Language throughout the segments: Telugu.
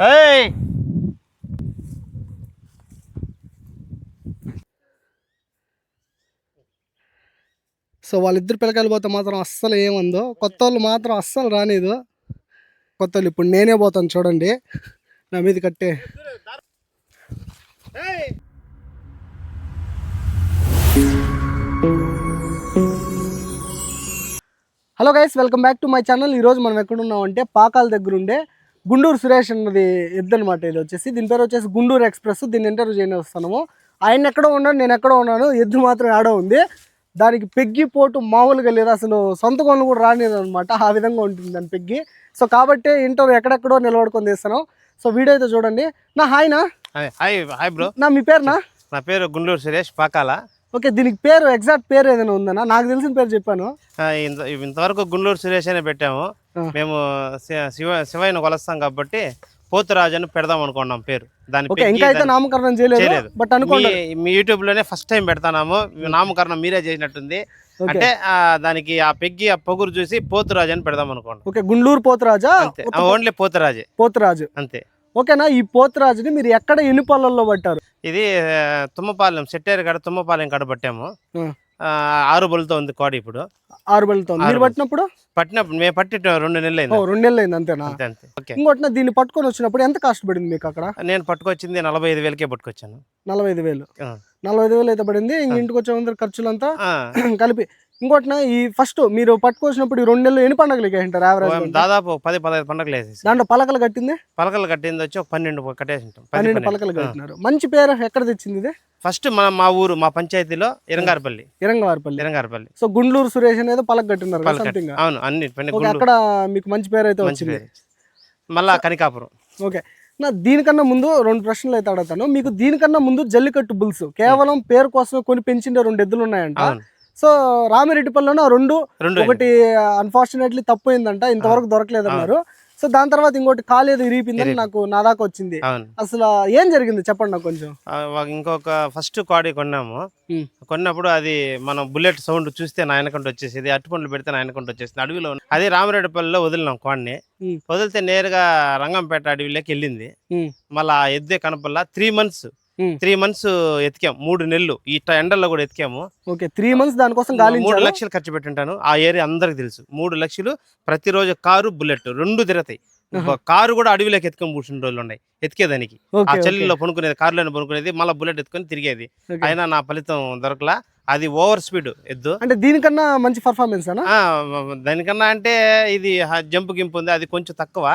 ఏయ్! సో వాళ్ళిద్దరు పిల్లకాయలు పోతే మాత్రం అస్సలు ఏముందో. కొత్త వాళ్ళు మాత్రం అస్సలు రాలేదు కొత్త వాళ్ళు ఇప్పుడు నేనే పోతాను చూడండి. నా మీద కట్టే. Hello guys welcome back to my channel. ఈరోజు మనం ఎక్కడున్నాం అంటే పాకాల దగ్గర ఉండే గుంటూరు సురేష్ అన్నది ఎద్దు అనమాట ఇది వచ్చేసి. దీని పేరు వచ్చేసి గుంటూరు ఎక్స్ప్రెస్. దీన్ని ఇంటర్వ్యూ చేయని వస్తున్నాము. ఆయన ఎక్కడో ఉన్నాడు నేను ఎక్కడో ఉన్నాను. ఎద్దు మాత్రం ఆడో ఉంది. దానికి పెగ్గి పోటు మామూలుగా లేదు. అసలు సొంత కొనులు కూడా రానిది అనమాట ఆ విధంగా ఉంటుంది దాని పెగ్గి. సో కాబట్టి ఇంటర్వ్యూ ఎక్కడెక్కడో నిలబడుకొని తీస్తున్నాం సో వీడియో అయితే చూడండి. నా హాయ్నా హాయ్ హాయ్ హాయ్ బ్రో. నా మీ పేరునా నా పేరు గుండూరు సురేష్ పాకాల. ఓకే దీనికి పేరు ఎగ్జాక్ట్ పేరు ఏదైనా ఉందనా? నాకు తెలిసిన పేరు చెప్పాను. ఇంతవరకు గుండూరు సురేష్ అనే పెట్టాము. మేము శివ శివయ్యను కొలుస్తాం కాబట్టి పోతురాజు అని పెడదాం అనుకున్నాం పేరు. దాని ఇంకా అయితే నామకరణం చేయలేదు. బట్ అనుకోండి. మీ- యూట్యూబ్లోనే ఫస్ట్ టైం పెడతాము నామకరణం మీరే చేసినట్టుంది. అంటే ఆ, దానికి ఆ పెగ్గి ఆ పొగురు చూసి పోతురాజు అని పెడదాం అనుకోండి. ఓకే గుండ్లూరు పోతురాజా? ఓన్లీ పోతురాజే. పోతురాజు. అంతే. ఓకేనా ఈ పోతురాజుని మీరు ఎక్కడ ఎన్ని పొలాల్లో పట్టారు? ఇది తుమ్మపాలెం సెట్టేరు కాడ తుమ్మపాలెం కాడ పట్టాము. ఆరు బుల్తో ఉంది కోడి ఇప్పుడు. ఆరు మీరు ఆరు పట్టినప్పుడు? పట్టినప్పుడు మేము పట్టి రెండు నెలలు అయింది రెండు నెలలు అయింది అంతేనా? అంతే అంతే. ఇంకోటి దీన్ని పట్టుకొని వచ్చినప్పుడు ఎంత కాస్ట్ పడింది మీకు అక్కడ? నేను పట్టుకొచ్చింది నలభై ఐదు వేలకే పట్టుకొచ్చాను. నలభై ఐదు వేలు. నలభై ఐదు వేలు అయితే పడింది ఇంక ఇంటికి వచ్చే ఖర్చులంతా కలిపి ఇంకోటిన ఈ ఫస్ట్ మీరు పట్టుకొచ్చినప్పుడు ఈ రెండు నెలలు ఎన్ని పండుగలు ఉంటారు యావరేజ్ దాదాపు పది పదహైదు పండుగలు వేసేసి. దాంట్లో పలకలు కట్టింది? పలకలు కట్టింది వచ్చి ఒక పన్నెండు కట్టేసి ఉంటాం. పన్నెండు. పలకలు. కట్టినారు. మంచి పేరు ఎక్కడ తెచ్చింది ఇది? ఫస్ట్ మన మా ఊరు మా పంచాయతీలో ఇరంగారపల్లి. ఇరంగవారిపల్లి ఇరంగారపల్లి. సో గుండ్లూరు సురేష్ అనేది పలక కట్టినారు సంథింగ్ అవును అన్ని అక్కడ మీకు మంచి పేరు అయితే వచ్చింది. మళ్ళా కనికాపురం. ఓకే. నా దీనికన్నా ముందు రెండు ప్రశ్నలు అయితే అడుగుతాను. మీకు దీనికన్నా ముందు జల్లికట్టు బుల్స్ కేవలం పేరు కోసం కొని పెంచిన రెండు ఎద్దులు ఉన్నాయంట. సో రామిరెడ్డిపల్లిలోనే రెండు ఒకటి అన్ఫార్చునేట్లీ తప్పైందంట ఇంతవరకు దొరకలేదన్నారు. సో దాని తర్వాత ఇంకోటి కాలు ఏదో ఇరిగిపోయిందని ఇరిగి- నాకు నా దాకా వచ్చింది. అసలు ఏం జరిగింది చెప్పండి నాకు కొంచెం. ఇంకొక ఫస్ట్ కోడి కొన్నాము. కొన్నప్పుడు అది మనం బుల్లెట్ సౌండ్ చూస్తే నా వెనకంట వచ్చేసేది అట్టుపండ్లు పెడితే నా వెనకంట వచ్చేసింది. అడవిలో అదే రామరెడ్డిపల్లిలో వదిలినాం కోడిని. వదిలితే నేరుగా రంగంపేట అడవిలోకి వెళ్ళింది. మళ్ళీ ఆ ఎద్దే కనపల్లా త్రీ మంత్స్. త్రీ మంత్స్ ఎతికాం మూడు నెలలు. ఈ ఎండల్లో కూడా ఎతికాము. ఓకే త్రీ మంత్స్ దానికోసం మూడు లక్షలు ఖర్చు పెట్టింటాను. ఆ ఏరియా అందరికి తెలుసు. మూడు లక్షలు ప్రతిరోజు కారు బుల్లెట్ రెండు తిరతాయి. కారు కూడా అడవిలోకి ఎత్తుకొని కూర్చుని రోజులు ఉన్నాయి. ఎతికేదానికి. ఆ ఓకే చలిలో పనుకునేది కారులోనే పనుకునేది మళ్ళీ బుల్లెట్ ఎత్తుకొని తిరిగేది. అయినా నా ఫలితం దొరకలా. అది ఓవర్ స్పీడ్ ఎద్దు. అంటే దీనికన్నా మంచి పర్ఫార్మెన్స్ దానికన్నా అంటే ఇది జంప్ గింపు ఉంది. అది కొంచెం తక్కువ.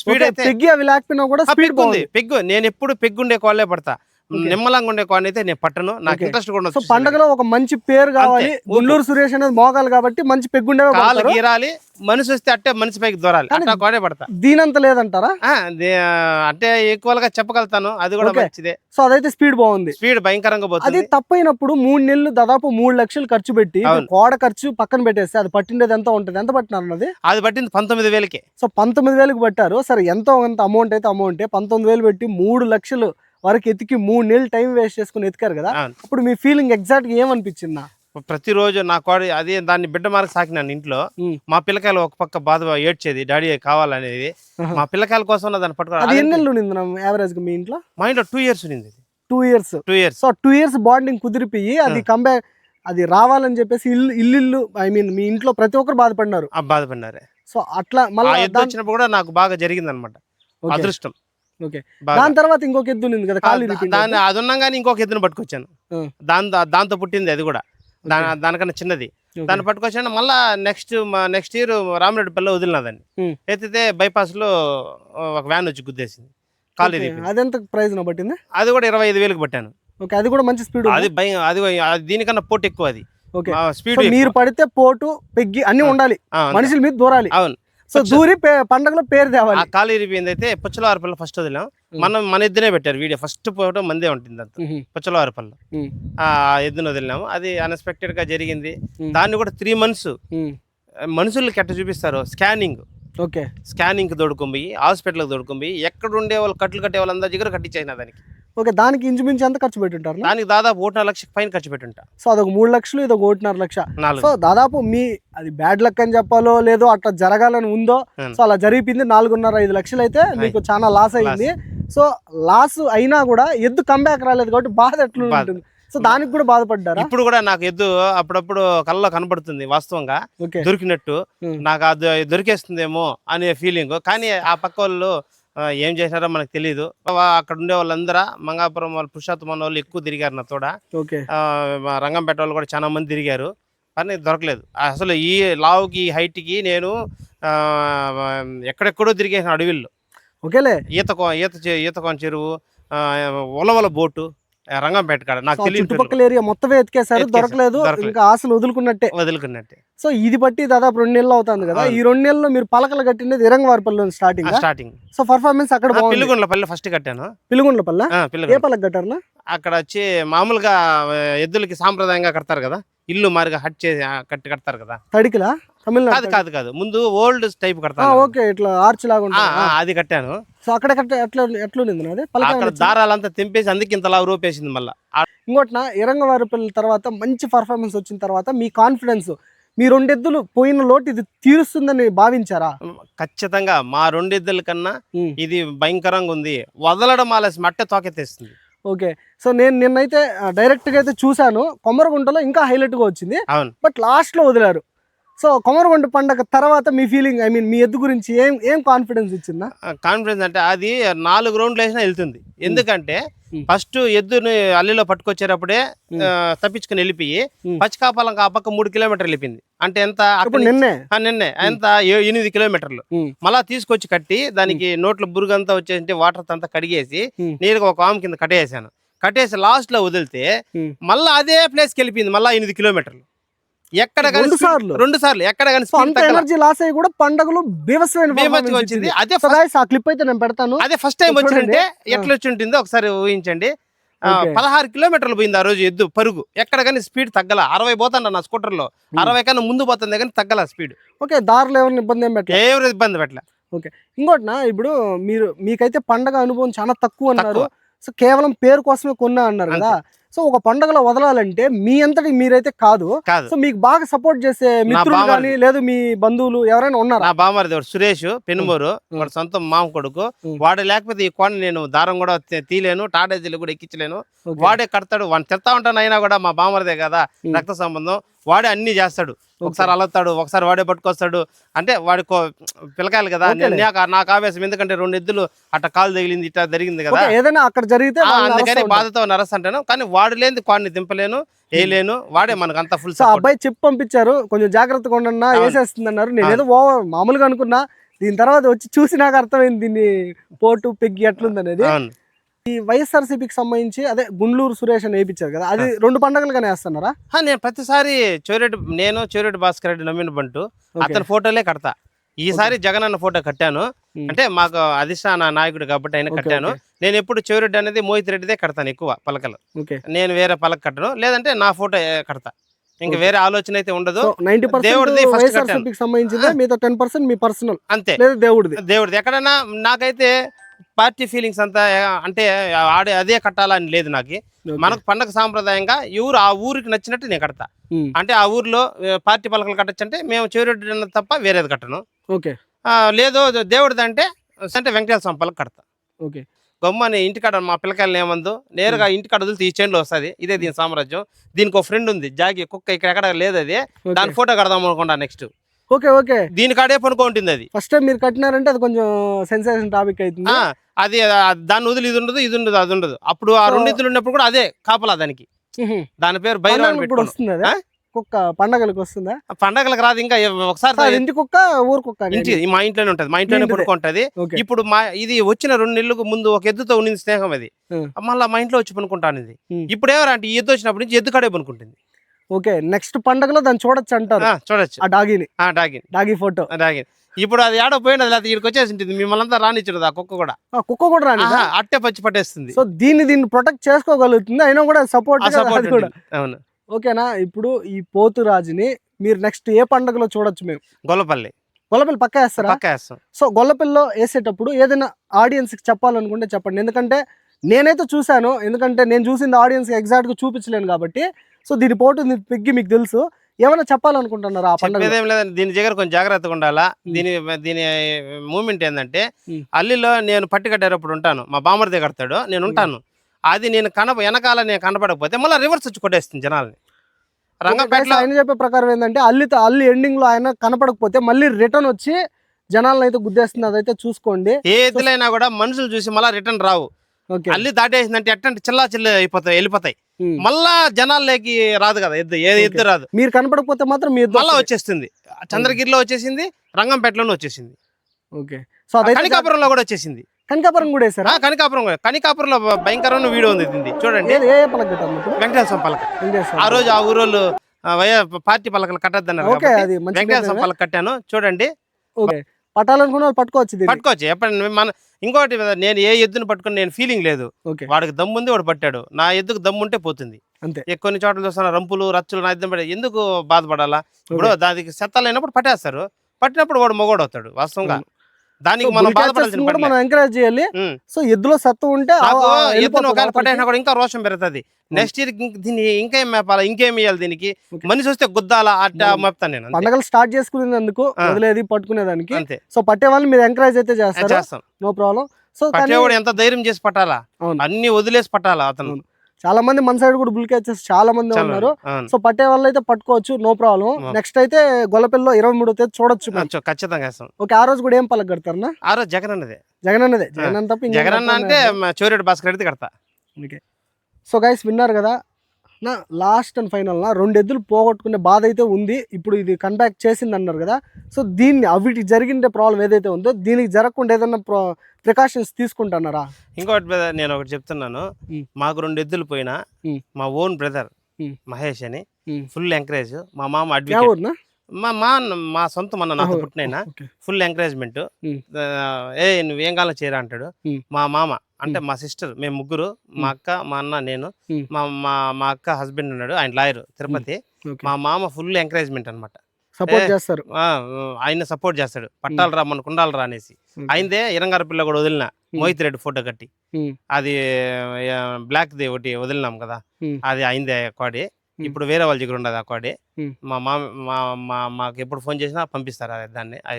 స్పీడ్ అయితే పెగ్గి అవి లేకపోయినా కూడా స్పీడ్ పెగ్గు ఉంది పెగ్గు. నేను ఎప్పుడు పెగ్గుండే కోళ్ళే పడతా. నిమ్మలంగా ఉండే కోళ్ళ అయితే నేను పట్టను. నాకు. ఇంట్రెస్ట్ కూడా సో. పండగలో ఒక మంచి పేరు కావాలి. గుండూరు సురేష్ అనేది మోగాలి కాబట్టి మంచి పెగ్గుండేవే కాలు. గీరాలి మనిషి వస్తే అట్టే మనిషి పైకి దొరాలి. కానీ- అట్లా కోడే పడతా. దీనంత లేదంటారా? అంటే ఈక్వల్గా చెప్పగలుగుతాను. అది కూడా. మంచిదే. సో అదైతే స్పీడ్ బాగుంది. స్పీడ్ భయంకరంగా అది పోతుంది తప్పైనప్పుడు మూడు నెలలు దాదాపు మూడు లక్షలు ఖర్చు పెట్టి. కోడ ఖర్చు పక్కన పెట్టేస్తే అది పట్టిండేది ఎంత ఉంటుంది? ఎంత పట్టినారు అన్నది? అది పట్టింది పంతొమ్మిది వేలకి. సో పంతొమ్మిది వేలకు పట్టారు. సరే ఎంతో అంత అమౌంట్ అయితే అమౌంట్ పంతొమ్మిది వేలు పెట్టి మూడు లక్షలు వరకు ఎతికి మూడు నెలలు టైం వేస్ట్ చేసుకుని ఎతికారు కదా. అప్పుడు మీ ఫీలింగ్ ఎగ్జాక్ట్గా ఏమనిపించింది? ప్రతిరోజు నా కోడి అదే దాన్ని బిడ్డ మార్క్ సాకినాను ఇంట్లో. మా పిల్లకాయలు ఒక పక్క బాధ ఏడ్చేది డాడీ కావాలనేది. మా పిల్లకాయల కోసం దాన్ని అది పట్టుకోవాలి ఎన్ని నెలలు ఉండింది యావరేజ్గా మీ ఇంట్లో? మా ఇంట్లో టూ ఇయర్స్ ఉంది two years two years so two years bonding కుదిరిపోయి అది కంబ్యాక్ అది రావాలని చెప్పేసి ఇల్లు ఇల్లు ఐ మీన్ మీ ఇంట్లో ప్రతి ఒక్కరు బాధపడినారు. ఆ బాధపడినారే. సో అట్లా మళ్ళీ వచ్చినప్పుడు కూడా నాకు బాగా జరిగింది అనమాట అదృష్టం. ఓకే. దాని తర్వాత ఇంకొక ఎద్దు ఉంది కదా దాన్ని అది? ఉన్నాగానే ఇంకొక ఎద్దును పట్టుకొచ్చాను. దాని దాంతో పుట్టింది అది కూడా. దాని దానికన్నా చిన్నది. దాన్ని పట్టుకొచ్చాను మళ్ళా నెక్స్ట్ నెక్స్ట్ ఇయర్ రామరెడ్డిపల్లి వదిలిన దాన్ని. ఉమ్. ఎత్తితే bypass లో ఒక వ్యాన్ వచ్చి గుద్దేసింది. కాలు. అదెంత ప్రైజ్ పట్టింది? అది కూడా ఇరవై ఐదు వేలకు పట్టాను. ఓకే. అది కూడా మంచి స్పీడ్ అది భయం అది దీనికన్నా పోటీ ఎక్కువ అది. ఓకే. స్పీడ్ మీరు పడితే పోటు పెగ్గి అన్ని ఉండాలి. మనుషుల మీద దూరాలి. అవును. సో దూరి పండగలో పేరు ఆ తేవాలి. కాలు ఇరిపోయింది అయితే పుచ్చలవారిపల్లి ఫస్ట్ వదిలాం. మనం మన ఎద్దునే పెట్టారు వీడియో. ఫస్ట్ ఫోటో మందే ఉంటుంది అంత పుచ్చలవారిపల్లి. ఆ ఎద్దును వదిలినాము అది అన్ఎక్స్పెక్టెడ్గా జరిగింది. దాన్ని కూడా త్రీ మంత్స్ ఉమ్. మనుషులకి ఎట్ట చూపిస్తారు? Scanning okay. స్కానింగ్ తోడుకొని పోయి హాస్పిటల్కి తోడుకొని పోయి ఎక్కడ ఉండే వాళ్ళు కట్లు కట్టే వాళ్ళందరి దగ్గర కట్టించేసిన దానికి. ఓకే దానికి ఇంచుమించు ఎంత ఖర్చు పెట్టుంటారు? దానికి దాదాపు ఒకటిన్నర లక్షకి పైన ఖర్చు పెట్టుంటా. సో అదొక మూడు లక్షలు ఇది ఒక ఒకటిన్నర లక్ష. సో దాదాపు మీ అది బ్యాడ్ లక్ అని చెప్పాలో లేదో అట్లా జరగాలని ఉందో. సో అలా జరిగిపోయింది. నాలుగున్నర ఐదు లక్షలు అయితే మీకు చాలా లాస్ అయింది. సో లాస్ అయినా కూడా ఎద్దు కంబ్యాక్ రాలేదు కాబట్టి బాధ ఎట్లా. ఉంటుంది సో దానికి కూడా బాధపడ్డారా? ఇప్పుడు కూడా నాకు ఎద్దు అప్పుడప్పుడు కళ్ళలో కనబడుతుంది వాస్తవంగా. దొరికినట్టు. నాకు అది దొరికేస్తుందేమో అనే ఫీలింగ్ కానీ ఆ పక్క వాళ్ళు ఏం చేసినారో మనకు తెలియదు అక్కడ ఉండే వాళ్ళందరూ మంగాపురం వాళ్ళు పురుషోత్తమ వాళ్ళు ఎక్కువ తిరిగారు నా తోడ. రంగంపేట వాళ్ళు కూడా చాలా మంది తిరిగారు. కానీ దొరకలేదు. అసలు ఈ లావుకి ఈ హైట్కి నేను ఎక్కడెక్కడో తిరిగేసిన అడవిల్లో. ఓకేలే. ఈత ఈత చె- ఈత కోన చెరువు ఉలవల బోటు రంగంపేట కాడ నాకు తెలియదు చుట్టుపక్కల ఏరియా మొత్తం ఎతికేశారు. దొరకలేదు. ఇంకా ఆశలు వదులుకున్నట్టే. వదులుకున్నట్టే. సో ఇది బట్టి దాదాపు రెండు నెలలు అవుతుంది కదా. ఈ రెండు నెలల్లో మీరు పలకలు కట్టినది Irangavaripalli starting starting so performance అక్కడ బాగుంది. పిల్లిగుండ్ల పల్లె ఫస్ట్ కట్టాను. పిలుగుండ్లపల్ల? ఆ, ఏ పలక కట్టారనా అక్కడ వచ్చి మామూలుగా ఎద్దులకి సాంప్రదాయంగా కడతారు కదా? ఇల్లు మారిగా హట్ చేసి కట్టి కడతారు కదా? తడికిలా? కాదు తమిళనాడు కాదు కాదు ముందు ఓల్డ్ టైప్ కడతారు ఓకే ఇట్లా ఆర్చ్ లాగా అది కట్టాను. సో అక్కడ కట్ట ఎట్లా ఎట్లుంది అక్కడ దారాలంతా తెంపేసి అందుకే ఇంతలా రూపేసింది మళ్ళా. ఇంకోటిన ఇరంగవారిపల్లి తర్వాత మంచి పర్ఫార్మెన్స్ వచ్చిన తర్వాత మీ కాన్ఫిడెన్స్ మీ రెండెద్దులు పోయిన లోటు ఇది తీరుస్తుందని భావించారా? ఖచ్చితంగా మా రెండు ఎద్దుల కన్నా. ఇది భయంకరంగా ఉంది. వదలడం ఆలసి మట్టే తోకెత్తేస్తుంది. ఓకే. సో నేను నిన్నైతే ఆ, direct గా అయితే చూశాను. కొమ్మరగుంటలో ఇంకా highlight గా వచ్చింది. అవును. బట్ లాస్ట్లో వదిలారు. సో కొమరగుంట పండగ తర్వాత మీ ఫీలింగ్ ఐ మీన్ మీ ఎద్దు గురించి ఏం ఏం కాన్ఫిడెన్స్ ఇచ్చిందా? కాన్ఫిడెన్స్ అంటే అది నాలుగు రౌండ్లు వేసినా వెళ్తుంది. ఎందుకంటే. ఫస్ట్ ఎద్దుని అల్లిలో పట్టుకొచ్చేటప్పుడే తప్పించుకుని వెళ్ళిపోయి. పచ్చికాపాలం ఆ పక్క మూడు కిలోమీటర్లు వెళ్ళిపోయింది. అంటే ఎంత నిన్నే ఆ, నిన్నే ఎంత ఎనిమిది కిలోమీటర్లు. మళ్ళా తీసుకొచ్చి కట్టి దానికి నోట్లో బురుగంతా వచ్చేసి వాటర్ అంతా కడిగేసి. నీరుగా ఒక ఆమె కింద కట్టేసాను కట్టేసి లాస్ట్లో వదిలితే. మళ్ళా అదే ప్లేస్కి వెళ్ళిపోయింది మళ్ళా ఎనిమిది కిలోమీటర్లు ఎక్కడ రెండు సార్లు? రెండు సార్లు ఎక్కడ ఎనర్జీ లాస్ అయ్యి కూడా పండగలు వచ్చింది. అదే ఆ క్లిప్ అయితే నేను పెడతాను అదే ఫస్ట్ టైం. వచ్చిందంటే. ఎట్లా వచ్చి ఉంటుందో ఒకసారి ఊహించండి. పదహారు కిలోమీటర్లు పోయింది ఆ రోజు ఎద్దు పరుగు. ఎక్కడ కానీ స్పీడ్ తగ్గల. అరవై పోతాను నా స్కూటర్లో అరవై కన్నా ముందు పోతుంది కానీ తగ్గల స్పీడ్. ఓకే దారిలో ఎవరిని ఇబ్బంది ఏం ఎవరు ఇబ్బంది పెట్టలే. ఇంకోటినా ఇప్పుడు మీరు మీకైతే పండగ అనుభవం చాలా తక్కువ అన్నారు. సో కేవలం పేరు కోసమే కొన్నా అన్నారు కదా. సో ఒక పండగలో వదలాలంటే మీ అంతటి మీరైతే కాదు కాదు సో మీకు బాగా సపోర్ట్ చేసే మిత్రులు. కానీ లేదు మీ బంధువులు ఎవరైనా ఉన్నారా నా బామారిది సురేష్ పెనుమూరు. వాడు సొంత మామ కొడుకు. వాడు లేకపోతే ఈ కొండ నేను దారం కూడా తీలేను టాటేజీలు కూడా ఎక్కించలేను. వాడే కడతాడు వాడిని తిడతా ఉంటాను అయినా కూడా మా బామరిదే కదా. రక్త సంబంధం వాడే అన్ని చేస్తాడు ఒకసారి అలవుతాడు ఒకసారి వాడే పట్టుకొస్తాడు. అంటే వాడి పిలకాయలు కదా నాకు నాకు ఆవేశం. ఎందుకంటే రెండు ఎద్దులు అట్ట కాలు తగిలింది ఇట్లా జరిగింది కదా. ఏదైనా అక్కడ జరిగితే అందుకని. బాధతో నరస్తంటాను కానీ వాడు లేని వాడిని దింపలేను వేయలేను వాడే మనకు అంత ఫుల్ అబ్బాయి చెప్పి పంపించారు కొంచెం జాగ్రత్తగా ఉండన్నా. వేసేస్తుంది అన్నారు నేను ఏదో ఓవర్ మామూలుగా అనుకున్నా దీని తర్వాత వచ్చి చూసి నాకు అర్థమైంది దీన్ని పోటు పెగ్గి ఎట్లుంది అనేది ఈ వైఎస్ఆర్సీపీకి సంబంధించి అదే గుండ్లూరు సురేష్ అని వేయించారు కదా అది రెండు పండగలుగానే వేస్తున్నారా? నేను ప్రతిసారి చోరెడ్డి నేను చోరెడ్డి భాస్కర్ రెడ్డి నమ్మిన బంటు అతని ఫోటోలే కడతా. ఈసారి జగన్ అన్న ఫోటో కట్టాను. అంటే మాకు అధిష్టాన నాయకుడు కాబట్టి ఆయన కట్టాను. నేను ఎప్పుడు చెవిరెడ్డి అనేది మోహిత్ రెడ్డిదే కడతాను ఎక్కువ పలకలు. నేను వేరే పలక కట్టను. లేదంటే నా ఫోటో కడతా. ఇంకా. వేరే ఆలోచన అయితే ఉండదు. దేవుడిది సంబంధించిందే? మీతో టెన్ పర్సెంట్ మీ పర్సనల్. అంతే. దేవుడిది? దేవుడిది. ఎక్కడైనా నాకైతే పార్టీ ఫీలింగ్స్ అంతా అంటే ఆడే అదే కట్టాలని లేదు నాకు. మనకు పండగ సాంప్రదాయంగా ఎవరు ఆ ఊరికి నచ్చినట్టు నేను కడతా. అంటే ఆ ఊర్లో పార్టీ పలకలు కట్టచ్చు అంటే మేము చెవిరెడ్డి తప్ప వేరేది కట్టను. ఓకే. లేదు దేవుడిది అంటే అంటే వెంకటేశ్వర స్వామి పలక కడతా. ఓకే. గమ్మని ఇంటికాడ మా పిల్లకాయలు ఏమందు నేరుగా ఇంటికాడ వదిలితే ఈ చైన్లో వస్తుంది. ఇదే దీని సామ్రాజ్యం. దీనికి ఒక ఫ్రెండ్ ఉంది జాగి కుక్క ఇక్కడ ఎక్కడ లేదు అది. దాని ఫోటో కడదాం అనుకుంటా నెక్స్ట్ ఓకే ఓకే దీనికాడే పనుకుంటుంది అది ఫస్ట్ టైం మీరు కట్టినారంటే అది కొంచెం సెన్సేషన్ టాపిక్ అవుతుంది అది ఆ, దాన్ని వదిలి ఇది ఉండదు ఇది ఉండదు అది ఉండదు అప్పుడు ఆ రెండిద్దులు ఉన్నప్పుడు కూడా అదే కాపలా దానికి. దాని పేరు కూడా పెట్టుకున్నాం. వస్తుంది అదే? కుక్క పండగలకు వస్తుందా పండగలకు రాదు ఇంకా ఒకసారి ఇంటి కుక్క ఊరు కుక్క. ఇంటి మా ఇంట్లోనే ఉంటది మా ఇంట్లోనే. పడుకుంటది ఇప్పుడు మా ఇది వచ్చిన రెండు నెలలకు ముందు ఒక ఎద్దుతో ఉన్నింది స్నేహం అది. మళ్ళీ మా ఇంట్లో వచ్చి పనుకుంటాను ఇది. ఇప్పుడు ఏమరంటే ఈ ఎద్దు వచ్చినప్పటి నుంచి ఎద్దు కాడే పనుకుంటుంది ఓకే నెక్స్ట్ పండగలో దాన్ని చూడొచ్చు అంటారు. చూడొచ్చు. ఆ డాగిని. ఆ డాగిన్. డాగి ఫోటో. ఆ డాగిన్. ఇప్పుడు అది ఏడో పోయినది లేకపోతే ఇక్కడికి వచ్చేసి ఉంటుంది మిమ్మల్ని అంతా రానిచ్చుడు ఆ కుక్క కూడా. ఆ కుక్క కూడా రాని అట్టే పచ్చి పట్టేస్తుంది. సో దీన్ని దీన్ని ప్రొటెక్ట్ చేసుకోగలుగుతుంది. అయినా కూడా సపోర్ట్ సపోర్ట్ కూడా. అవును. ఓకేనా? ఇప్పుడు ఈ పోతురాజుని మీరు నెక్స్ట్ ఏ పండగలో చూడొచ్చు మేము? గొల్లపల్లి. గొల్లపిల్ల పక్క వేస్తారా? పక్క వేస్తాం. సో గొల్లపిల్లో వేసేటప్పుడు ఏదైనా ఆడియన్స్కి చెప్పాలనుకుంటే చెప్పండి. ఎందుకంటే నేనైతే చూశాను. ఎందుకంటే నేను చూసింది ఆడియన్స్ ఎగ్జాక్ట్గా చూపించలేను కాబట్టి సో దీని పోటు పెగ్గి మీకు తెలుసు. ఏమైనా చెప్పాలనుకుంటున్నారా ఆ పండుగ? చెప్పేదేం లేదండి. దీని దగ్గర కొంచెం జాగ్రత్తగా ఉండాలా? దీని దీని మూమెంట్ ఏంటంటే. అల్లిలో నేను పట్టి కట్టేటప్పుడు ఉంటాను. మా బామర్ది కడతాడు నేను ఉంటాను. అది నేను కనప వెనకాల నేను కనపడకపోతే మళ్ళీ రివర్స్ వచ్చి కొట్టేస్తుంది జనాల్ని. రంగంపేటలో ఆయన చెప్పే ప్రకారం ఏంటంటే అల్లి అల్లి ఎండింగ్లో ఆయన కనపడకపోతే మళ్ళీ రిటర్న్ వచ్చి జనాలను అయితే గుద్దేస్తుంది. అదైతే చూసుకోండి. ఏ ఎద్దులైనా కూడా మనుషులు చూసి మళ్ళీ రిటర్న్ రావు. ఓకే. అల్లి దాటేసిందంటే ఎట్టంటే చిల్లా చిల్లి అయిపోతాయి వెళ్ళిపోతాయి. మళ్ళా జనాల్లోకి రాదు కదా ఎద్దు ఏ ఎద్దు రాదు. మీరు కనపడకపోతే మాత్రం మీ ఇద్దరు మళ్ళా వచ్చేస్తుంది. చంద్రగిరిలో వచ్చేసింది రంగంపేటలోనే వచ్చేసింది. ఓకే. సో కనికాపురంలో కూడా వచ్చేసింది. కనకాపురం కూడా వేసారా కనికాపురం కూడా. కనికాపురంలో భయంకరమైన వీడియో ఉంది దీనిది. చూడండి. ఏది వెంకటేశ్వర పలక. ఆ రోజు ఆ ఊరోళ్ళు పార్టీ పలకలు కట్టద్దన్నారు వెంకటేశ్వర పలక కట్టాను. చూడండి. ఓకే. పట్టాలనుకున్న వాళ్ళు పట్టుకోవచ్చు పట్టుకోవచ్చు. ఎప్పుడు మన ఇంకోటి నేను ఏ ఎద్దును పట్టుకుని నేను ఫీలింగ్ లేదు. వాడికి దమ్ము ఉంది వాడు పట్టాడు. నా ఎద్దుకు దమ్ము ఉంటే పోతుంది. అంతే. కొన్ని చోట్ల చూస్తున్నా రంపులు రచ్చులు నా ఎద్దును పడే ఎందుకు బాధపడాలా? ఇప్పుడు దానికి సెత్త లేనప్పుడు పట్టేస్తారు. పట్టినప్పుడు వాడు మొగోడు అవుతాడు వాస్తవంగా. దానికి మనం బాధపడాల్సిన కూడా మనం ఎంకరేజ్ చేయాలి. సో ఎద్దులో సత్తు ఉంటే ఎద్దును ఒకవేళ. పట్టేసినా కూడా ఇంకా రోషం పెరుగుతుంది నెక్స్ట్ ఇయర్ దీన్ని ఇంకేం మేపాలా ఇంకేం ఇవ్వాలి దీనికి. మనిషి వస్తే గుద్దాలా అట్టా మనం మేపుతాను నేను. పండగలు స్టార్ట్ చేసుకునేందుకు. వదిలేది పట్టుకునేదానికి అంతే సో పట్టే వాళ్ళని మీరు ఎంకరేజ్ అయితే చేస్తారు చేస్తాం నో ప్రాబ్లం సో పట్టేవాడు ఎంత ధైర్యం చేసి పట్టాలా. అన్ని వదిలేసి పట్టాలా అతను. చాలా మంది మన సైడ్ కూడా బుల్ క్యాచెస్ చాలా మంది. ఉన్నారు. సో పట్టే వాళ్ళు అయితే పట్టుకోవచ్చు నో ప్రాబ్లం. నెక్స్ట్ అయితే గొల్లపిల్లో ఇరవై మూడో తేదీ చూడొచ్చు ఖచ్చితంగా ఓకే ఆ రోజు కూడా ఏం పలక కడతారనా ఆ రోజు జగన్ అన్నదే. జగన్ అన్నదే. జగన్ తప్ప జగన్ అన్న అంటే చోరేడు భాస్కర్ అయితే కడతా. ఓకే సో గైస్ విన్నారు కదా నా లాస్ట్ అండ్ ఫైనల్ నా రెండు ఎద్దులు పోగొట్టుకునే బాధ అయితే ఉంది ఇప్పుడు ఇది కంబ్యాక్ చేసింది అన్నారు కదా సో దీన్ని అవిటికి జరిగిన ప్రాబ్లం ఏదైతే ఉందో దీనికి జరగకుండా ఏదైనా ప్రికాషన్స్ తీసుకుంటున్నారా ఇంకోటి brother, నేను ఒకటి చెప్తున్నాను. మాకు రెండు ఎద్దులు పోయినా. మా ఓన్ బ్రదర్. మహేష్ అని. ఫుల్ ఎంకరేజ్ మా మామ అడ్వకేట్ మా మా మా సొంత మన నాతో. పుట్టినైనా ఫుల్ ఎంకరేజ్మెంట్. ఏ నువ్వేం కాలం చేయరా అంటాడు. మా మామ అంటే మా సిస్టర్ మేము ముగ్గురు మా అక్క మా అన్న నేను. మా మా మా అక్క హస్బెండ్ ఉన్నాడు ఆయన లాయర్ తిరుపతి మా మామ ఫుల్ ఎంకరేజ్మెంట్ అనమాట సపోర్ట్ చేస్తారు ఆయన సపోర్ట్ చేస్తాడు పట్టాలు రా మన కుండాలు రా అనేసి. అయిందే ఇరంగార పిల్ల కూడా వదిలిన. మోహిత్ రెడ్డి ఫోటో కట్టి. అది బ్లాక్ ది ఒకటి వదిలినాం కదా. అది అయిందే ఉమ్. ఇప్పుడు వేరే వాళ్ళ దగ్గర ఉండదు ఉమ్. మా మామ మా మా మాకు ఎప్పుడు ఫోన్ చేసినా పంపిస్తారు ఆ దాన్ని ఆ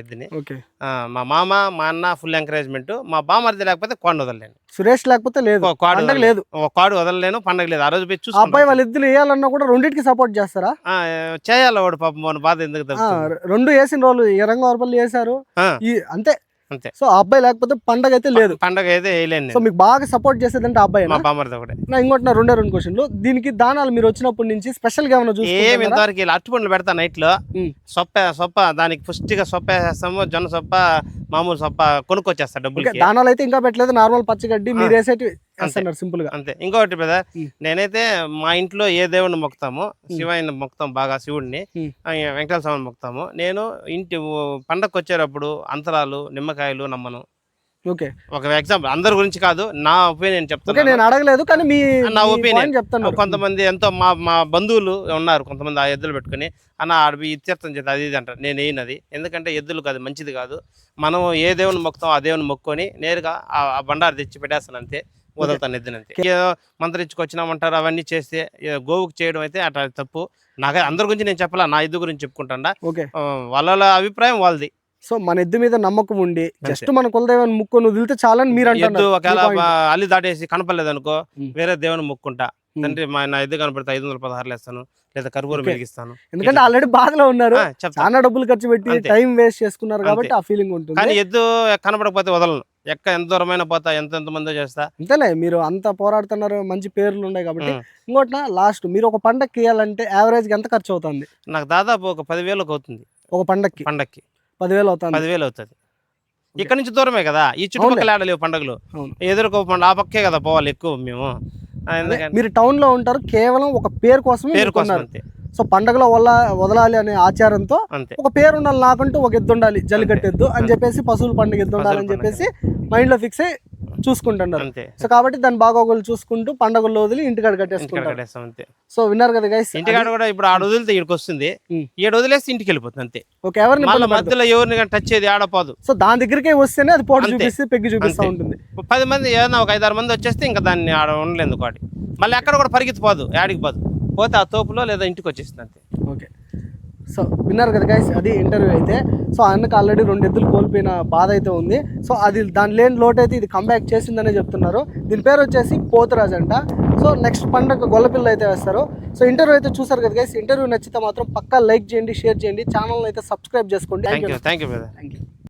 ఆ, మా మామ మా అన్న ఫుల్ ఎంకరేజ్మెంట్. మా బామర్ది లేకపోతే కోడిని వదలలేను. సురేష్ లేకపోతే లేదు. కోడి పండగ. లేదు. కోడి వదలలేను పండగ లేదు. ఆ రోజు పోయి ఆ చూసుకుంటాం. అబ్బాయి వాళ్ళ ఇద్దరు వేయాలన్నా కూడా రెండింటికి సపోర్ట్ చేస్తారా? ఆ, చేయాలి వాడు పాపం మన బాధ ఎందుకు ఆ, రెండు వేసిన రోజులు ఏ రంగ వరపల్లి వేశారు. ఆ. అంతే. అంతే. సో ఆ అబ్బాయి లేకపోతే పండగ అయితే లేదు పండగ అయితే వేయలేను సో. మీకు బాగా సపోర్ట్ చేసేదంటే ఆ అబ్బాయి మా బామర్ది ఒకటే నా ఇంకోటి నా రెండే రెండు క్వశ్చన్లు దీనికి దానాలు మీరు వచ్చినప్పటి నుంచి స్పెషల్గా ఏమైనా ఏమి చూసుకుంటారా ఇంతవరకు ఇలా అట్టుపండ్లు పెడతా నైట్లో. సొప్ప సొప్ప దానికి పుష్టిగా సొప్ప వేసేస్తాము జొన్న సొప్ప మామూలు సొప్ప కొనుక్కొచ్చేస్తా ఓకే డబ్బులకి. దానాలు అయితే ఇంకా పెట్టలేదు నార్మల్ పచ్చిగడ్డి మీరు. వేసేటి వేస్తున్నారు సింపుల్గా. అంతే. ఇంకొకటి బ్రదర్ ఉమ్. నేనైతే మా ఇంట్లో ఏ దేవుడిని మొక్కుతామో శివాయిని మొక్కుతాం బాగా శివుడిని వెంకటేశ్వర స్వామిని మొక్కుతాము. నేను ఇంటి పండగకు వచ్చేటప్పుడు అంతరాలు నిమ్మకాయలు నమ్మను. ఓకే. ఒక ఎగ్జాంపుల్ అందరి గురించి కాదు నా ఒపీనియన్ చెప్తాను నేను అడగలేదు కానీ మీ నా point చెప్తున్నారు కొంతమంది ఎంతో మా మా బంధువులు ఉన్నారు కొంతమంది ఆ ఎద్దులు పెట్టుకుని. అన్న ఆడవి ఇత్యర్థం చేత అది ఇది అంటారు. నేను వేయనది ఎందుకంటే ఎద్దులు కాదు మంచిది కాదు. మనం ఏ దేవుని మొక్కుతాం ఆ దేవుని మొక్కుకొని నేరుగా ఆ బండారు తెచ్చి పెట్టేస్తాను అంతే. వదులుతాను ఎద్దుని అంతే. ఏదో మంత్రించుకొచ్చినామంటారు అవన్నీ చేస్తే గోవుకు చేయడం అయితే అట్లా తప్పు. నాకు అందరి గురించి నేను చెప్పాలా నా ఎద్దు గురించి చెప్పుకుంటాడా. వాళ్ళ అభిప్రాయం వాళ్ళది. సో మన ఎద్దు మీద నమ్మకం ఉండి జస్ట్ మన కులదైవాన్ని ముక్కొని వదిలితే చాలని మీరు అంటున్నారు. ఒకవేళ అల్లి దాటేసి కనపడలేదు అనుకో ఉమ్. వేరే దేవుని మొక్కుంటా. ఉమ్. తండ్రి మా నా ఎద్దు కనపడితే ఐదు వందల పదహారులు వేస్తాను లేదా కర్బూరం Okay. వెలిగిస్తాను ఎందుకంటే ఆల్రెడీ బాధలో ఉన్నారు. చాలా డబ్బులు ఖర్చు పెట్టి. టైం వేస్ట్ చేసుకున్నారు. కాబట్టి ఆ ఫీలింగ్ ఉంటుంది. కానీ ఎద్దు కనపడకపోతే వదలను. ఎక్క ఎంత దూరమైన పోతా ఎంత ఎంత మందో చేస్తా. అంతేలే మీరు అంత పోరాడుతున్నారు మంచి పేర్లు ఉన్నాయి కాబట్టి. ఉమ్. ఇంకోటి లాస్ట్ మీరు ఒక పండక్కి ఇవ్వాలంటే యావరేజ్ ఎంత ఖర్చు అవుతుంది? నాకు దాదాపు ఒక పదివేలకు అవుతుంది. ఒక పండక్కి. పండక్కి. పదివేలు అవుతుంది పదివేలు అవుతుంది ఇక్కడ నుంచి దూరమే కదా? ఈ చుట్టుపక్కల ఆడలేవు పండుగలు. ఎదురుకో పండుగ ఆ పక్కే కదా పోవాలి ఎక్కువ మేము. మీరు టౌన్లో ఉంటారు కేవలం ఒక పేరు కోసం పేరు కోసం సో పండగలో వల్ల వదలాలి అనే ఆచారంతో ఒక పేరు ఉండాలి నాకంటూ ఒక ఎద్దు ఉండాలి ఎద్దు అని. చెప్పేసి పశువుల పండుగ ఎద్దు పశువుల పండుగ. చెప్పేసి మైండ్లో ఫిక్స్ అయ్యి చూసుకుంటున్నారు. అంతే. సో కాబట్టి దాని బాగోగులు చూసుకుంటూ పండగల్లో వదిలి ఇంటికాడ ఇంటికాడ కట్టేసుకుంటారు. కట్టేస్తాం అంతే. సో విన్నారు కదా గైస్ ఇంటికాడ కూడా ఇప్పుడు ఆడ వదిలితే ఇక్కడికి వస్తుంది. ఈడ వదిలేస్తే ఇంటికి వెళ్ళిపోతుంది అంతే. ఓకే ఎవరిని మళ్ళీ. మధ్యలో ఎవరిని కానీ టచ్ చేయదు ఆడపోదు. సో దాని దగ్గరికే వస్తేనే అది పోటు. చూపిస్తే పెగ్గి చూపిస్తూ. ఉంటుంది. పది మంది ఏదైనా ఒక ఐదారు మంది వచ్చేస్తే ఇంకా దాన్ని ఆడ ఉండలేదు కాడి మళ్ళీ ఎక్కడ కూడా పరిగెత్తిపోదు యాడికి పోదు. పోతే ఆ తోపులో లేదా ఇంటికి వచ్చేస్తుంది అంతే. ఓకే. సో విన్నారు కదా గైస్ అది ఇంటర్వ్యూ అయితే. సో అన్నకు ఆల్రెడీ రెండు ఎద్దులు కోల్పోయిన బాధ అయితే ఉంది. సో అది దాని లేని లోటు అయితే ఇది కంబ్యాక్ చేసిందనే చెప్తున్నారు. దీని పేరు వచ్చేసి పోతురాజ్ అంట. సో నెక్స్ట్ పండుగ గొల్లపిల్ల అయితే వేస్తారు. సో ఇంటర్వ్యూ అయితే చూసారు కదా గైస్ ఇంటర్వ్యూ నచ్చితే మాత్రం పక్కా లైక్ చేయండి షేర్ చేయండి ఛానల్ అయితే సబ్స్క్రైబ్ చేసుకోండి. Thank you thank you brother thank you